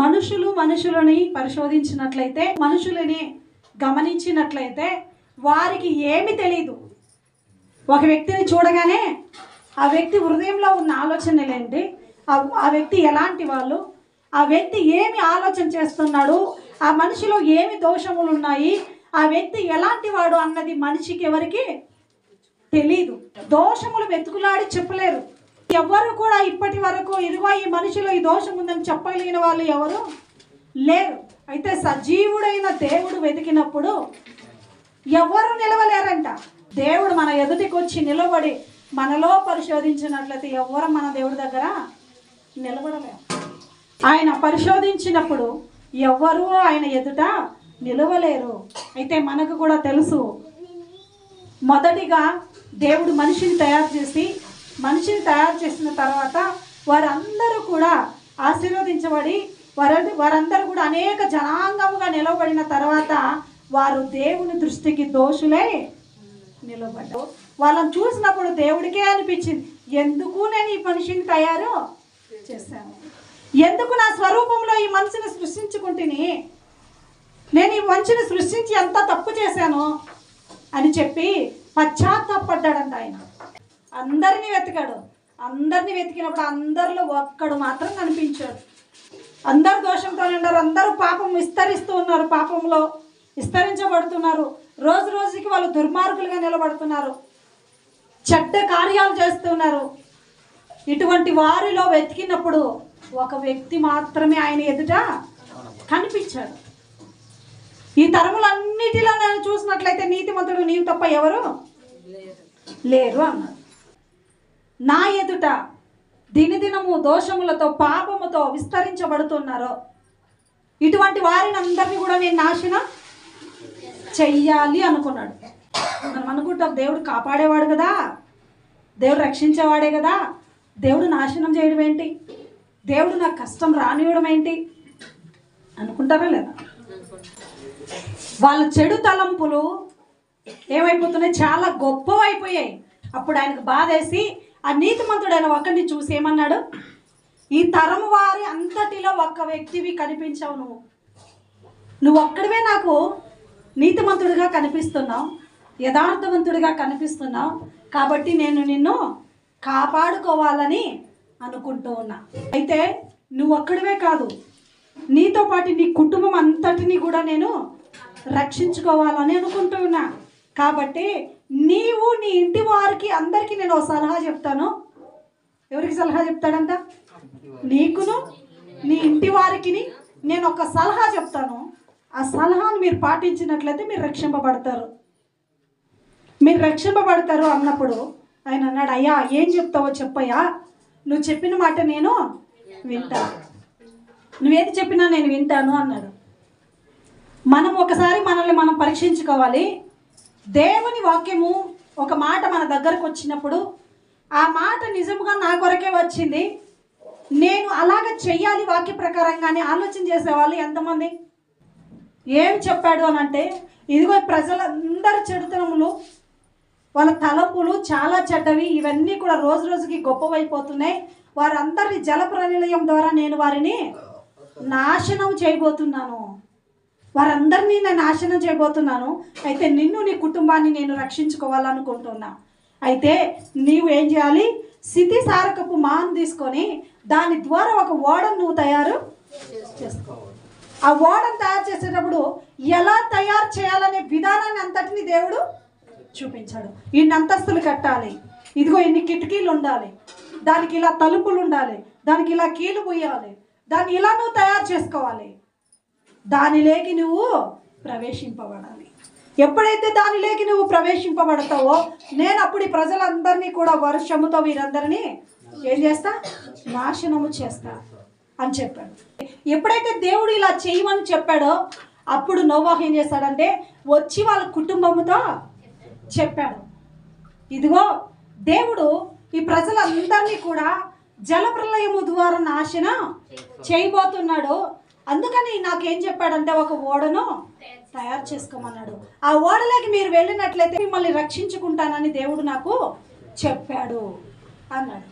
మనుషులు మనుషులని పరిశోధించినట్లయితే మనుషులని గమనించినట్లయితే వారికి ఏమి తెలియదు ఒక వ్యక్తిని చూడగానే ఆ వ్యక్తి హృదయంలో ఉన్న ఆలోచనలేంటి? ఆ ఆ వ్యక్తి ఎలాంటి వాళ్ళు? ఆ వ్యక్తి ఏమి ఆలోచన చేస్తున్నాడు? ఆ మనిషిలో ఏమి దోషములు ఉన్నాయి? ఆ వ్యక్తి ఎలాంటి వాడు అన్నది మనిషికి ఎవరికి తెలీదు. దోషములు వెతుకులాడి చెప్పలేరు. ఎవరు కూడా ఇప్పటి వరకు ఇదిగో ఈ మనిషిలో ఈ దోషం ఉందని చెప్పగలిగిన వాళ్ళు ఎవరు? లేరు. అయితే సజీవుడైన దేవుడు వెతికినప్పుడు ఎవరు నిలవలేరంట? దేవుడు మన ఎదుటికి వచ్చి నిలబడి మనలో పరిశోధించినట్లయితే ఎవరు మన దేవుడి దగ్గర నిలబడలేరు. ఆయన పరిశోధించినప్పుడు ఎవ్వరూ ఆయన ఎదుట నిలవలేరు. అయితే మనకు కూడా తెలుసు. మొదటిగా దేవుడు మనిషిని తయారు చేసి మనిషిని తయారు చేసిన తర్వాత వారందరూ కూడా ఆశీర్వదించబడి వారు వారందరూ కూడా అనేక జనాంగముగా నిలబడిన తర్వాత వారు దేవుని దృష్టికి దోషులై నిలబడ్డారు. వాళ్ళని చూసినప్పుడు దేవుడికే అనిపించింది ఎందుకు నేను ఈ మనిషిని తయారు చేశాను? ఎందుకు నా స్వరూపంలో ఈ మనిషిని సృష్టించుకుంటుని? నేను ఈ మనిషిని సృష్టించి ఎంత తప్పు చేశాను? అని చెప్పి పశ్చాత్తాపడ్డాడంట ఆయన. అందరినీ వెతికాడు. అందరినీ వెతికినప్పుడు అందరిలో ఒక్కడు మాత్రం కనిపించాడు. అందరు దోషంతో ఉన్నారు అందరూ పాపం విస్తరిస్తూ ఉన్నారు. పాపంలో విస్తరించబడుతున్నారు. రోజు రోజుకి వాళ్ళు దుర్మార్గులుగా నిలబడుతున్నారు. చెడ్డ కార్యాలు చేస్తున్నారు. ఇటువంటి వారిలో వెతికినప్పుడు ఒక వ్యక్తి మాత్రమే ఆయన ఎదుట కనిపించాడు. ఈ తరములన్నిటిలో నేను చూసినట్లయితే నీతిమంతుడు నీవు తప్ప ఎవరు లేరు అన్నారు నా ఎదుట దినదినము దోషములతో పాపముతో విస్తరించబడుతున్నారో ఇటువంటి వారిని అందరినీ కూడా నేను నాశనం చెయ్యాలి అనుకున్నాడు. మనం అనుకుంటాం దేవుడు కాపాడేవాడు కదా దేవుడు రక్షించేవాడే కదా దేవుడు నాశనం చేయడం ఏంటి దేవుడు నాకు కష్టం రానివ్వడం ఏంటి అనుకుంటారా లేదా? వాళ్ళ చెడు తలంపులు ఏమైపోతున్నాయి? చాలా గొప్పవైపోయాయి. అప్పుడు ఆయనకు బాధేసి ఆ నీతిమంతుడైన ఒకరిని చూసి ఏమన్నాడు? ఈ తరం వారి అంతటిలో ఒక్క వ్యక్తివి కనిపించావు నువ్వు. నువ్వు ఒక్కడివే నాకు నీతిమంతుడిగా కనిపిస్తున్నావు యథార్థవంతుడిగా కనిపిస్తున్నావు. కాబట్టి నేను నిన్ను కాపాడుకోవాలని అనుకుంటూ ఉన్నా. అయితే నువ్వు ఒక్కడివే కాదు నీతో పాటు నీ కుటుంబం అంతటిని కూడా నేను రక్షించుకోవాలని అనుకుంటూ ఉన్నా. కాబట్టి నీవు నీ ఇంటి వారికి అందరికీ నేను ఒక సలహా చెప్తాను. ఎవరికి సలహా చెప్తాడంట? నీకును నీ ఇంటి వారికి నేను ఒక సలహా చెప్తాను. ఆ సలహాను మీరు పాటించినట్లయితే మీరు రక్షింపబడతారు. మీరు రక్షింపబడతారు అన్నప్పుడు ఆయన అన్నాడు అయ్యా ఏం చెప్తావో చెప్పయ్యా. నువ్వు చెప్పిన మాట నేను వింటా. నువ్వేది చెప్పినా నేను వింటాను అన్నాడు. మనం ఒకసారి మనల్ని మనం పరీక్షించుకోవాలి. దేవుని వాక్యము ఒక మాట మన దగ్గరకు వచ్చినప్పుడు ఆ మాట నిజంగా నా కొరకే వచ్చింది. నేను అలాగ చెయ్యాలి వాక్య ప్రకారంగానే ఆలోచన చేసేవాళ్ళు ఎంతమంది? ఏం చెప్పాడు అని అంటే ఇదిగో ప్రజలందరి చెడుతనములు వాళ్ళ తలపులు చాలా చెడ్డవి ఇవన్నీ కూడా రోజు రోజుకి గొప్పవైపోతున్నాయి. వారందరి జల ప్రనిలయం ద్వారా నేను వారిని నాశనం చేయబోతున్నాను. వారందరినీ నేను నాశనం చేయబోతున్నాను. అయితే నిన్ను నీ కుటుంబాన్ని నేను రక్షించుకోవాలనుకుంటున్నా. అయితే నీవు ఏం చేయాలి? స్థితి సారకపు మాను తీసుకొని దాని ద్వారా ఒక ఓడను నువ్వు తయారు చేసుకో. ఆ ఓడను తయారు చేసేటప్పుడు ఎలా తయారు చేయాలనే విధానాన్ని అంతటిని దేవుడు చూపించాడు. ఇన్ని అంతస్తులు కట్టాలి. ఇదిగో ఇన్ని కిటికీలు ఉండాలి. దానికి ఇలా తలుపులు ఉండాలి. దానికి ఇలా కీలు పోయాలి. దాన్ని ఇలా నువ్వు తయారు చేసుకోవాలి. దానిలోకి నువ్వు ప్రవేశింపబడాలి. ఎప్పుడైతే దానిలోకి నువ్వు ప్రవేశింపబడతావో నేను అప్పుడు ప్రజలందరినీ కూడా వర్షముతో వీరందరినీ ఏం చేస్తా? నాశనము చేస్తా అని చెప్పాడు. ఎప్పుడైతే దేవుడు ఇలా చేయమని చెప్పాడో అప్పుడు నోవాహ్ ఏం చేస్తాడంటే వచ్చి వాళ్ళ కుటుంబముతో చెప్పాడు. ఇదిగో దేవుడు ఈ ప్రజలందరినీ కూడా జలప్రలయము ద్వారా నాశనం చేయబోతున్నాడు. అందుకని నాకేం చెప్పాడంటే ఒక ఓడను తయారు చేసుకోమన్నాడు. ఆ ఓడలోకి మీరు వెళ్ళినట్లయితే మిమ్మల్ని రక్షించుకుంటానని దేవుడు నాకు చెప్పాడు అన్నాడు.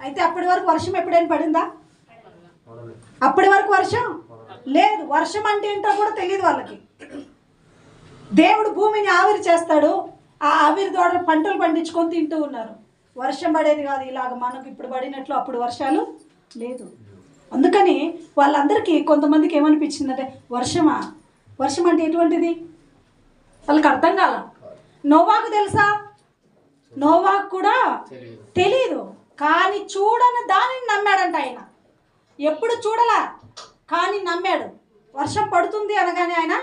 అయితే అప్పటి వరకు వర్షం ఎప్పుడైనా పడిందా? అప్పటి వరకు వర్షం? లేదు. వర్షం అంటే ఏంటో కూడా తెలియదు వాళ్ళకి. దేవుడు భూమిని ఆవిరి చేస్తాడు. ఆ ఆవిరి ద్వారా పంటలు పండించుకొని తింటూ ఉన్నారు. వర్షం పడేది కాదు. ఇలాగ మనకు ఇప్పుడు పడినట్లు అప్పుడు వర్షాలు లేదు. అందుకని వాళ్ళందరికీ కొంతమందికి ఏమనిపించిందంటే వర్షమా? వర్షం అంటే ఎటువంటిది? వాళ్ళకి అర్థం కాల. నోవాకు తెలుసా? నోవాకు కూడా తెలీదు. కానీ చూడని దానిని నమ్మాడంట ఆయన. ఎప్పుడు చూడలా? కానీ నమ్మాడు. వర్షం పడుతుంది అనగానే ఆయన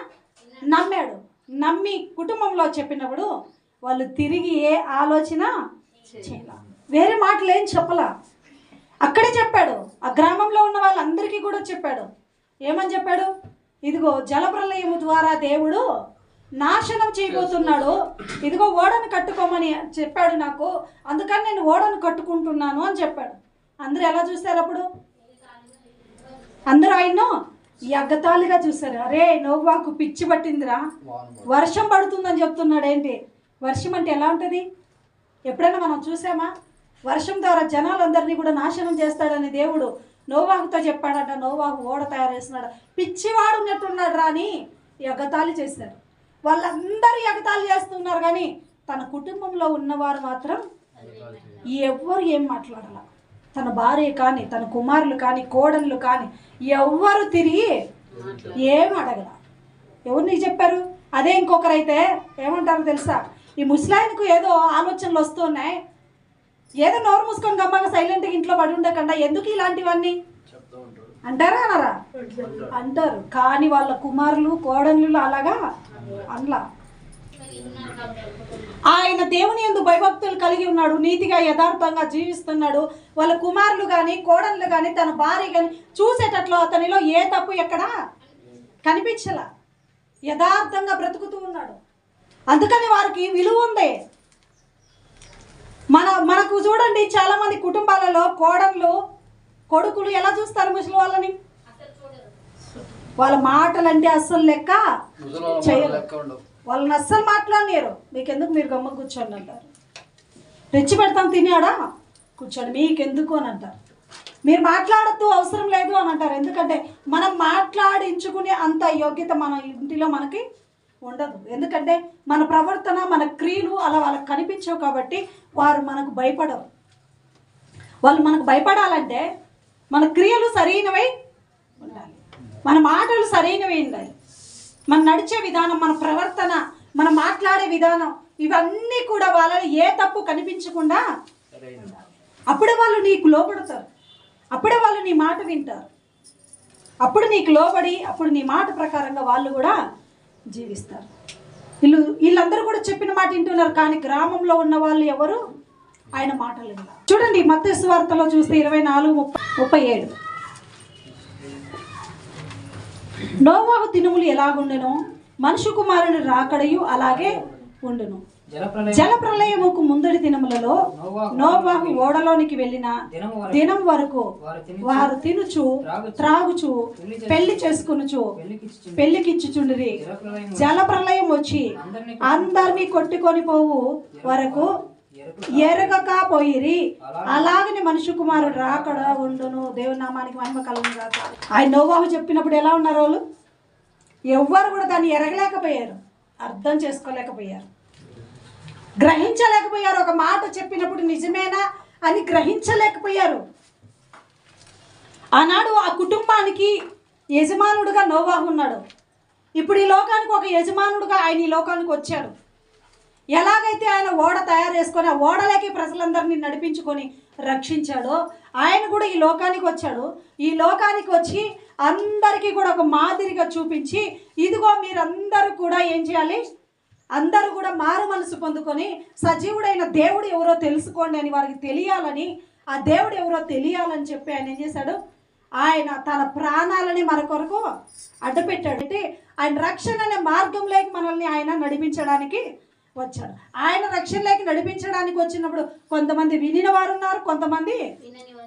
నమ్మాడు. నమ్మి కుటుంబంలో చెప్పినప్పుడు వాళ్ళు తిరిగి ఏ ఆలోచన చేయాల. వేరే మాటలు ఏం చెప్పలా. అక్కడే చెప్పాడు. ఆ గ్రామంలో ఉన్న వాళ్ళందరికీ కూడా చెప్పాడు. ఏమని చెప్పాడు? ఇదిగో జలప్రలయము ద్వారా దేవుడు నాశనం చేయబోతున్నాడు. ఇదిగో ఓడను కట్టుకోమని చెప్పాడు నాకు. అందుకని నేను ఓడను కట్టుకుంటున్నాను అని చెప్పాడు. అందరూ ఎలా చూశారు అప్పుడు? అందరూ ఆయన్ను ఎగ్గతాళిగా చూశారు. అరే నోవాకు పిచ్చి పట్టిందిరా. వర్షం పడుతుందని చెప్తున్నాడు ఏంటి? వర్షం అంటే ఎలా ఉంటుంది? ఎప్పుడైనా మనం చూసామా? వర్షం ద్వారా జనాలందరినీ కూడా నాశనం చేస్తాడని దేవుడు నోవాహుతో చెప్పాడట. నోవాహు ఓడ తయారు చేస్తున్నాడు పిచ్చివాడు ఉన్నట్టున్నాడు రాని ఎగతాళి చేశారు వాళ్ళందరూ ఎగతాళి చేస్తున్నారు కానీ తన కుటుంబంలో ఉన్నవారు మాత్రం ఎవ్వరు ఏం మాట్లాడాల. తన భార్య కానీ తన కుమారులు కానీ కోడళ్ళు కానీ ఎవ్వరు తిరిగి ఏం అడగల. ఎవరు నీకు చెప్పారు? అదే ఇంకొకరైతే ఏమంటారో తెలుసా? ఈ ముస్లాయిన్కు ఏదో ఆలోచనలు వస్తున్నాయి ఏదో నోరు మూసుకొని గమ్మంగా సైలెంట్గా ఇంట్లో పడి ఉండకుండా ఎందుకు ఇలాంటివన్నీ? అంటారా అనరా? అంటారు. కానీ వాళ్ళ కుమారులు కోడన్లు అలాగా? అనలా ఆయన దేవుని ఎందు భయభక్తులు కలిగి ఉన్నాడు నీతిగా యథార్థంగా జీవిస్తున్నాడు. వాళ్ళ కుమారులు కానీ కోడళ్ళు కానీ తన భార్య కానీ చూసేటట్లు అతనిలో ఏ తప్పు ఎక్కడా కనిపించలా? యథార్థంగా బ్రతుకుతూ ఉన్నాడు. అందుకని వారికి విలువ ఉంది. మన మనకు చూడండి చాలా మంది కుటుంబాలలో కోడళ్ళు కొడుకులు ఎలా చూస్తారు ముసలి వాళ్ళని? వాళ్ళ మాటలంటే అస్సలు లెక్క చేయరు. వాళ్ళని అస్సలు మాట్లాడలేరు మీకెందుకు మీరు గమ్మ కూర్చోండి అంటారు. తెచ్చి పెడతాం తినాడా? కూర్చోండి మీకెందుకు అని అంటారు. మీరు మాట్లాడద్దు అవసరం లేదు అని అంటారు. ఎందుకంటే మనం మాట్లాడించుకునే అంత యోగ్యత మన ఇంటిలో మనకి ఉండదు. ఎందుకంటే మన ప్రవర్తన మన క్రియలు అలా వాళ్ళకి కనిపించవు కాబట్టి వారు మనకు భయపడరు. వాళ్ళు మనకు భయపడాలంటే మన క్రియలు సరైనవై ఉండాలి. మన మాటలు సరైనవి ఉండాలి. మన నడిచే విధానం మన ప్రవర్తన మన మాట్లాడే విధానం ఇవన్నీ కూడా వాళ్ళని ఏ తప్పు కనిపించకుండా అప్పుడే వాళ్ళు నీకు లోపడతారు అప్పుడే వాళ్ళు నీ మాట వింటారు. అప్పుడు నీకు లోబడి అప్పుడు నీ మాట ప్రకారంగా వాళ్ళు కూడా జీవిస్తారు. వీళ్ళు వీళ్ళందరూ కూడా చెప్పిన మాట వింటున్నారు కానీ గ్రామంలో ఉన్న వాళ్ళు ఎవరు? ఆయన మాటలు చూడండి మత్స్సు వార్తలో చూస్తే ఇరవై నాలుగు ముప్పై ముప్పై ఏడు. నోవాహు దినములు ఎలాగుండెనో మనుషు కుమారుని రాకడయు అలాగే ఉండును. జలప్రలయం జల ప్రళయముకు ముందడి దినములలో నోవాహు ఓడలోనికి వెళ్ళిన దినం వరకు వారు తిని వారు తినుచు త్రాగుచు పెళ్ళి చేసుకునుచు పెళ్ళికిచ్చి పెళ్ళికిచ్చుచుండిరి. జలప్రలయం వచ్చి అందరినీ కొట్టుకొని పోవు వరకు ఎరగక పోయిరి. అలాగనే మనుషు కుమారుడు రాకడ ఉండును. దేవుని నామానికి మహిమ కలుగును గాక. ఆయన నోవాహు చెప్పినప్పుడు ఎలా ఉన్నారు వాళ్ళు? ఎవ్వరు కూడా దాన్ని ఎరగలేకపోయారు. అర్థం చేసుకోలేకపోయారు. గ్రహించలేకపోయారు. ఒక మాట చెప్పినప్పుడు నిజమేనా అని గ్రహించలేకపోయారు. ఆనాడు ఆ కుటుంబానికి యజమానుడుగా నోవాహు ఉన్నాడు. ఇప్పుడు ఈ లోకానికి ఒక యజమానుడుగా ఆయన ఈ లోకానికి వచ్చాడు. ఎలాగైతే ఆయన ఓడ తయారు చేసుకొని ఆ ఓడలోకి ప్రజలందరినీ నడిపించుకొని రక్షించాడో ఆయన కూడా ఈ లోకానికి వచ్చాడు. ఈ లోకానికి వచ్చి అందరికీ కూడా ఒక మాదిరిగా చూపించి ఇదిగో మీరందరూ కూడా ఏం చేయాలి? అందరూ కూడా మారు మనసు పొందుకొని సజీవుడైన దేవుడు ఎవరో తెలుసుకోండి అని వారికి తెలియాలని ఆ దేవుడు ఎవరో తెలియాలని చెప్పి ఆయన ఏం చేశాడు? ఆయన తన ప్రాణాలని మన కొరకు అడ్డపెట్టాడు. అంటే ఆయన రక్షణ అనే మార్గంలోకి మనల్ని ఆయన నడిపించడానికి వచ్చాడు. ఆయన రక్షణలోకి నడిపించడానికి వచ్చినప్పుడు కొంతమంది వినిన వారు ఉన్నారు కొంతమంది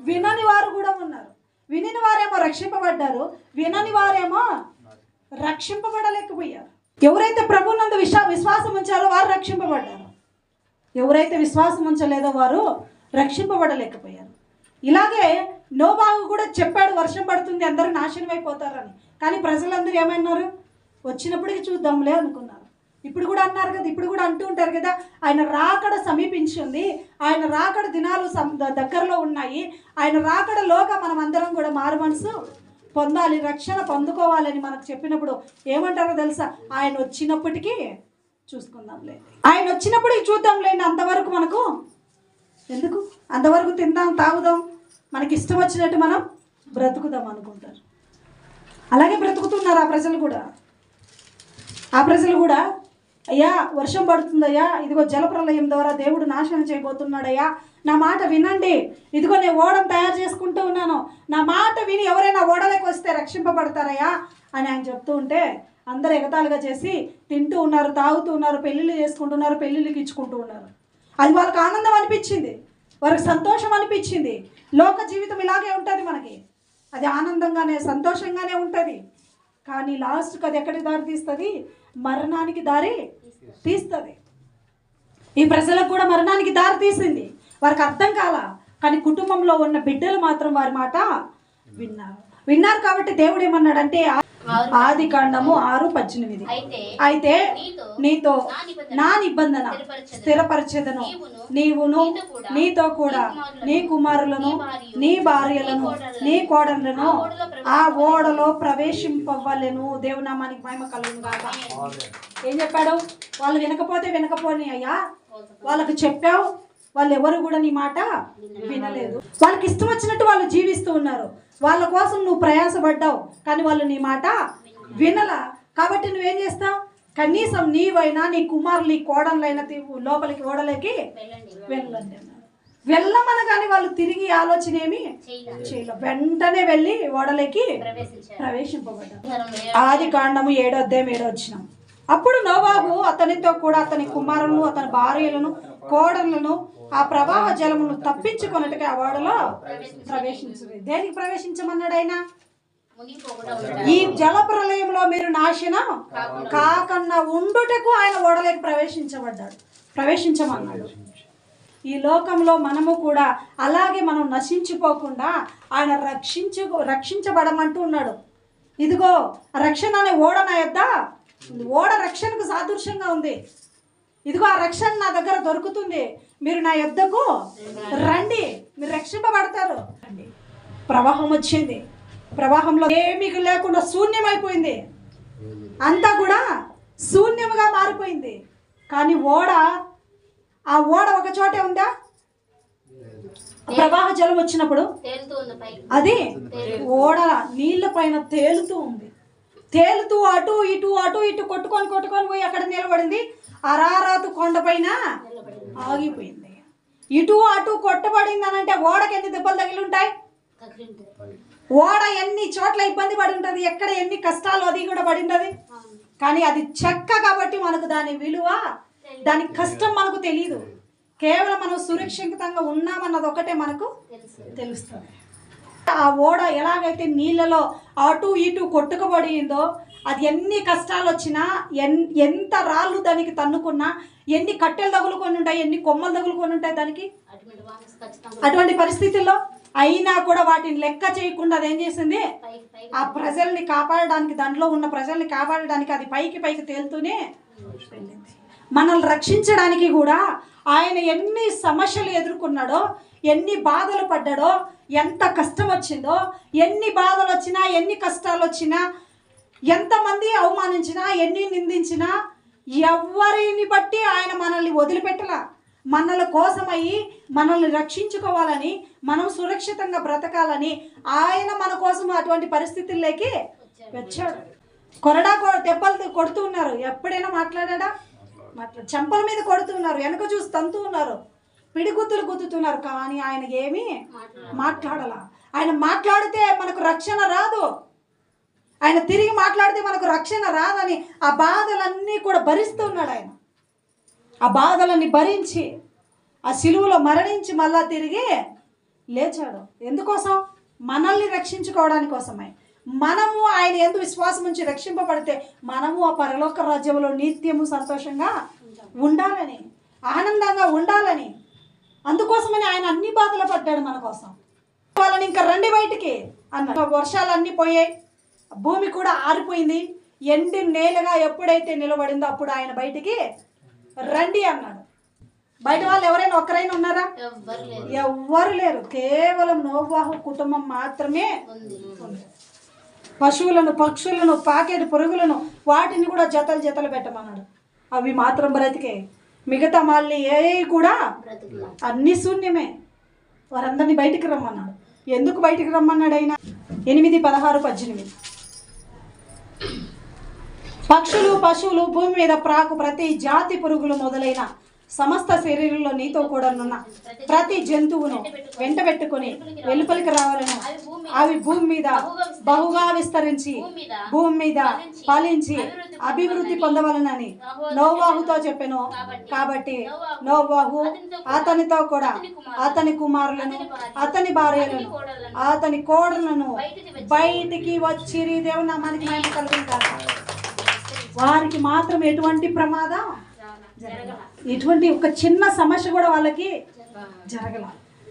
వినని వారు కూడా ఉన్నారు. వినిన వారేమో రక్షింపబడ్డారు వినని వారేమో రక్షింపబడలేకపోయారు. ఎవరైతే ప్రభునందు విశ్వా విశ్వాసం ఉంచారో వారు రక్షింపబడ్డారు. ఎవరైతే విశ్వాసం ఉంచలేదో వారు రక్షింపబడలేకపోయారు. ఇలాగే నోబాగు కూడా చెప్పాడు వర్షం పడుతుంది అందరూ నాశనం అయిపోతారని. కానీ ప్రజలందరూ ఏమన్నారు? వచ్చినప్పటికి చూద్దాంలే అనుకున్నారు. ఇప్పుడు కూడా అన్నారు కదా ఇప్పుడు కూడా అంటూ ఉంటారు కదా ఆయన రాకడ సమీపించింది ఆయన రాకడ దినాలు దగ్గరలో ఉన్నాయి ఆయన రాకడలోగా మనం అందరం కూడా మారు మనసు పొందాలి రక్షణ పొందుకోవాలని మనకు చెప్పినప్పుడు ఏమంటారో తెలుసా? ఆయన వచ్చినప్పటికీ చూసుకుందాంలే. ఆయన వచ్చినప్పుడు చూద్దాం లేండి అంతవరకు మనకు. ఎందుకు? అంతవరకు తిందాం తాగుదాం. మనకి ఇష్టం వచ్చినట్టు మనం బ్రతుకుదాం అనుకుంటారు. అలాగే బ్రతుకుతున్నారు ఆ ప్రజలు కూడా. ఆ ప్రజలు కూడా అయ్యా వర్షం పడుతుందయ్యా ఇదిగో జలప్రలయం ద్వారా దేవుడు నాశనం చేయబోతున్నాడయ్యా నా మాట వినండి. ఇదిగో నేను ఓడను తయారు చేసుకుంటూ ఉన్నాను. నా మాట విని ఎవరైనా ఓడలోకి వస్తే రక్షింపబడతారయ్యా అని ఆయన చెప్తూ ఉంటే అందరు ఎగతాళిగా చేసి తింటూ ఉన్నారు తాగుతూ ఉన్నారు పెళ్ళిళ్ళు చేసుకుంటున్నారు పెళ్ళిళ్ళకి ఇచ్చుకుంటూ ఉన్నారు. అది వాళ్ళకి ఆనందం అనిపించింది. వారికి సంతోషం అనిపించింది. లోక జీవితం ఇలాగే ఉంటుంది మనకి. అది ఆనందంగానే సంతోషంగానే ఉంటుంది. కానీ లాస్ట్కి అది ఎక్కడికి దారి తీస్తుంది? మరణానికి దారి తీస్తుంది. ఈ ప్రజలకు కూడా మరణానికి దారి తీసింది. వారికి అర్థం కాల? కానీ కుటుంబంలో ఉన్న బిడ్డలు మాత్రం వారి మాట విన్నారు. విన్నారు కాబట్టి దేవుడు ఏమన్నాడంటే ఆది కాండము ఆరు పద్దెనిమిది. అయితే నీతో నా నిబంధన స్థిరపరచెదను. నీవును, నీతో కూడా, నీ కుమారులను, నీ భార్యలను, నీ కోడళ్ళను ఆ ఓడలో ప్రవేశింపవ్వలేను దేవునామానికి మహిమ కలుగును గాక. ఏం చెప్పాడు? వాళ్ళు వినకపోతే వినకపోని అయ్యా. వాళ్ళకి చెప్పావు? వాళ్ళు ఎవరు కూడా నీ మాట వినలేదు. వాళ్ళకి ఇష్టం వచ్చినట్టు వాళ్ళు జీవిస్తూ ఉన్నారు. వాళ్ళ కోసం నువ్వు ప్రయాసపడ్డావు కానీ వాళ్ళు నీ మాట వినలా. కాబట్టి నువ్వేం చేస్తావు? కనీసం నీవైనా నీ కుమారులు నీ కోడళ్ళైనా లోపలికి ఓడలేకి వెళ్ళండి వెళ్ళమని కానీ వాళ్ళు తిరిగి ఆలోచన ఏమి చేయలేదు. వెంటనే వెళ్ళి ఓడలేకి ప్రవేశించారు. ప్రవేశింపబడ్డారు. ఆది కాండము ఏడో అధ్యాయం ఏడో వచ్చినాం. అప్పుడు నోవాబు అతనితో కూడా అతని కుమారులను అతని భార్యలను కోడళ్ళను ఆ ప్రవాహ జలమును తప్పించుకున్నట్టుగా ఆ ఓడలో ప్రవేశించరు దేనికి ప్రవేశించమన్నాడు ఆయన? ఈ జల ప్రళయంలో మీరు నాశనం కాకన్నా ఉండుటకు ఆయన ఓడలోకి ప్రవేశించబడ్డాడు. ప్రవేశించమన్నాడు. ఈ లోకంలో మనము కూడా అలాగే మనం నశించిపోకుండా ఆయన రక్షించు రక్షించబడమంటూ ఉన్నాడు. ఇదిగో రక్షణ అనే ఓడ నా యొద్ద ఓడ రక్షణకు సాదృశ్యంగా ఉంది. ఇదిగో ఆ రక్షణ నా దగ్గర దొరుకుతుంది. మీరు నా యొద్దకు రండి. మీరు రక్షింపబడతారు. ప్రవాహం వచ్చింది. ప్రవాహంలో ఏమీ లేకుండా శూన్యమైపోయింది. అంతా కూడా శూన్యముగా మారిపోయింది. కానీ ఓడ ఆ ఓడ ఒక చోటే ఉందా? ప్రవాహ జలం వచ్చినప్పుడు? అది ఓడ నీళ్ళ పైన తేలుతూ ఉంది. తేలుతూ అటు ఇటు అటు ఇటు కొట్టుకొని కొట్టుకొని పోయి అక్కడ నిలబడింది. అరారాతు కొండపైన ఆగిపోయింది. ఇటు అటు కొట్టబడింది అని అంటే ఓడకి ఎన్ని దెబ్బలు తగిలి ఉంటాయి ఓడ ఎన్ని చోట్ల ఇబ్బంది పడి ఉంటుంది ఎక్కడ ఎన్ని కష్టాలు అది కూడా పడి ఉంటుంది కానీ అది చెక్క కాబట్టి మనకు దాని విలువ దాని కష్టం మనకు తెలియదు కేవలం మనం సురక్షితంగా ఉన్నామన్నది ఒకటే మనకు తెలుస్తుంది. ఆ ఓడ ఎలాగైతే నీళ్ళలో అటు ఇటు కొట్టుకుబడిందో అది ఎన్ని కష్టాలు వచ్చినా ఎన్ ఎంత రాళ్ళు దానికి తన్నుకున్నా ఎన్ని కట్టెలు తగులుకొని ఉంటాయి ఎన్ని కొమ్మలు తగులుకొని ఉంటాయి దానికి? అటువంటి పరిస్థితుల్లో అయినా కూడా వాటిని లెక్క చేయకుండా అది ఏం చేసింది ఆ ప్రజల్ని కాపాడడానికి దాంట్లో ఉన్న ప్రజల్ని కాపాడడానికి అది పైకి పైకి తేలుతూనే మనల్ని రక్షించడానికి కూడా ఆయన ఎన్ని సమస్యలు ఎదుర్కొన్నాడో ఎన్ని బాధలు పడ్డాడో ఎంత కష్టం వచ్చిందో ఎన్ని బాధలు వచ్చినా ఎన్ని కష్టాలు వచ్చినా ఎంతమంది అవమానించినా ఎన్ని నిందించినా ఎవరిని బట్టి ఆయన మనల్ని వదిలిపెట్టలా? మనల కోసమయ్యి మనల్ని రక్షించుకోవాలని మనం సురక్షితంగా బ్రతకాలని ఆయన మన కోసం అటువంటి పరిస్థితుల్లోకి వచ్చాడు. కొరడా దెబ్బలు కొడుతూ ఉన్నారు. ఎప్పుడైనా మాట్లాడా మాట్లాడు చెంపల మీద కొడుతూ ఉన్నారు. వెనక చూసి తంతూ ఉన్నారు. పిడిగుద్దులు గుద్దుతున్నారు. కానీ ఆయన ఏమీ మాట్లాడాల. ఆయన మాట్లాడితే మనకు రక్షణ రాదు. ఆయన తిరిగి మాట్లాడితే మనకు రక్షణ రాదని ఆ బాధలన్నీ కూడా భరిస్తున్నాడు ఆయన. ఆ బాధలన్నీ భరించి ఆ సిలువలో మరణించి మళ్ళా తిరిగి లేచాడు. ఎందుకోసం? మనల్ని రక్షించుకోవడానికి కోసమే. మనము ఆయన ఎందు విశ్వాసం నుంచి రక్షింపబడితే మనము ఆ పరలోక రాజ్యంలో నిత్యము సంతోషంగా ఉండాలని ఆనందంగా ఉండాలని. అందుకోసమని ఆయన అన్ని బాధలు పడ్డాడు మన కోసం. వాళ్ళని ఇంకా రండి బయటికి అన్న వర్షాలు అన్నీ పోయాయి. భూమి కూడా ఆరిపోయింది. ఎండి నేలగా ఎప్పుడైతే నిలబడిందో అప్పుడు ఆయన బయటికి రండి అన్నాడు. బయట వాళ్ళు ఎవరైనా ఒక్కరైనా ఉన్నారా? ఎవ్వరు లేరు. కేవలం నోవాహు కుటుంబం మాత్రమే పశువులను పక్షులను పాకెట్ పురుగులను వాటిని కూడా జతలు జతలు పెట్టమన్నాడు. అవి మాత్రం బ్రతికే. మిగతా మళ్ళీ ఏ కూడా అన్ని శూన్యమే. వారందరినీ బయటికి రమ్మన్నాడు. ఎందుకు బయటికి రమ్మన్నాడు ఆయన? ఎనిమిది పదహారు పద్దెనిమిది. పక్షులు పశువులు భూమి మీద ప్రాకు ప్రతి జాతి పురుగులు మొదలైన సమస్త శరీరంలో నీతో కూడా ప్రతి జంతువును వెంటబెట్టుకుని వెలుపలికి రావాలను అవి భూమి మీద బహుగా విస్తరించి భూమి మీద పాలించి అభివృద్ధి పొందవలనని నోవాహుతో చెప్పెను. కాబట్టి నోవాహు అతనితో కూడా అతని కుమారులను అతని భార్యలను అతని కోడలను బయటికి వచ్చిరి. దేవుని మనకి మేము కలుగుతారు వారికి మాత్రం ఎటువంటి ప్రమాదం ఎటువంటి ఒక చిన్న సమస్య కూడా వాళ్ళకి జరగల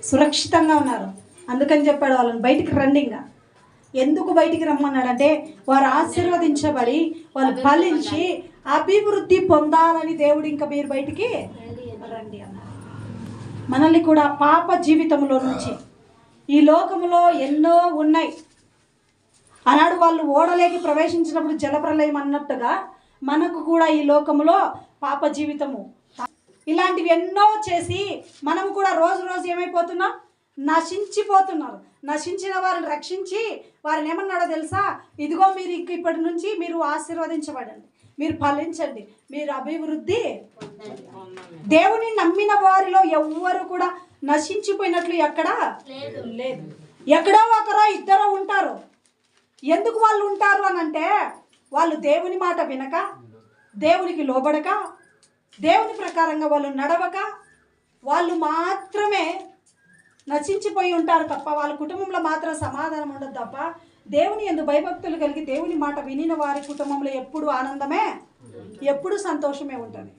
సురక్షితంగా ఉన్నారు. అందుకని చెప్పాడు వాళ్ళని బయటికి రండి ఇంకా. ఎందుకు బయటికి రమ్మన్నాడంటే వారు ఆశీర్వదించబడి వాళ్ళు ఫలించి అభివృద్ధి పొందాలని దేవుడు ఇంకా మీరు బయటికి రండి అన్నారు. మనల్ని కూడా పాప జీవితంలో నుంచి ఈ లోకములో ఎన్నో ఉన్నాయి. ఆనాడు వాళ్ళు ఓడలేకి ప్రవేశించినప్పుడు జలప్రలయం అన్నట్టుగా మనకు కూడా ఈ లోకములో పాప జీవితము. ఇలాంటివి ఎన్నో చేసి మనం కూడా రోజు రోజు ఏమైపోతున్నాం? నశించిపోతున్నారు. నశించిన వారిని రక్షించి వారిని ఏమన్నాడో తెలుసా? ఇదిగో మీరు ఇప్పటి నుంచి మీరు ఆశీర్వదించబడండి. మీరు ఫలించండి. మీరు అభివృద్ధి దేవుని నమ్మిన వారిలో ఎవ్వరు కూడా నశించిపోయినట్లు ఎక్కడా లేదు లేదు. ఎక్కడో ఒకరో ఇద్దరు ఉంటారు. ఎందుకు వాళ్ళు ఉంటారు అని అంటే వాళ్ళు దేవుని మాట వినక దేవునికి లోబడక దేవుని ప్రకారంగా వాళ్ళు నడవక వాళ్ళు మాత్రమే నశించిపోయి ఉంటారు తప్ప వాళ్ళ కుటుంబంలో మాత్రం సమాధానం ఉండదు తప్ప దేవుని ఎందు భయభక్తులు కలిగి దేవుని మాట వినిన వారి కుటుంబంలో ఎప్పుడు ఆనందమే ఎప్పుడు సంతోషమే ఉంటుంది.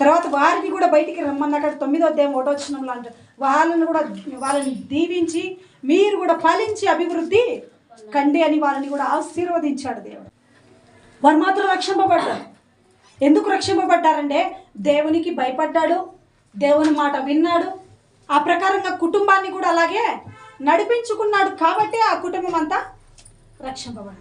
తర్వాత వారిని కూడా బయటికి రమ్మన్నాడు తొమ్మిదో అధ్యాయం ఒకటో వచ్చినంలో అంటారు వాళ్ళని కూడా వాళ్ళని దీవించి మీరు కూడా ఫలించి అభివృద్ధి కండి అని వారిని కూడా ఆశీర్వదించాడు దేవుడు. వారు మాత్రం రక్షింపబడ్డారు. ఎందుకు రక్షింపబడ్డారంటే దేవునికి భయపడ్డాడు దేవుని మాట విన్నాడు. ఆ ప్రకారంగా కుటుంబాన్ని కూడా అలాగే నడిపించుకున్నాడు కాబట్టి ఆ కుటుంబం అంతా రక్షింపబడింది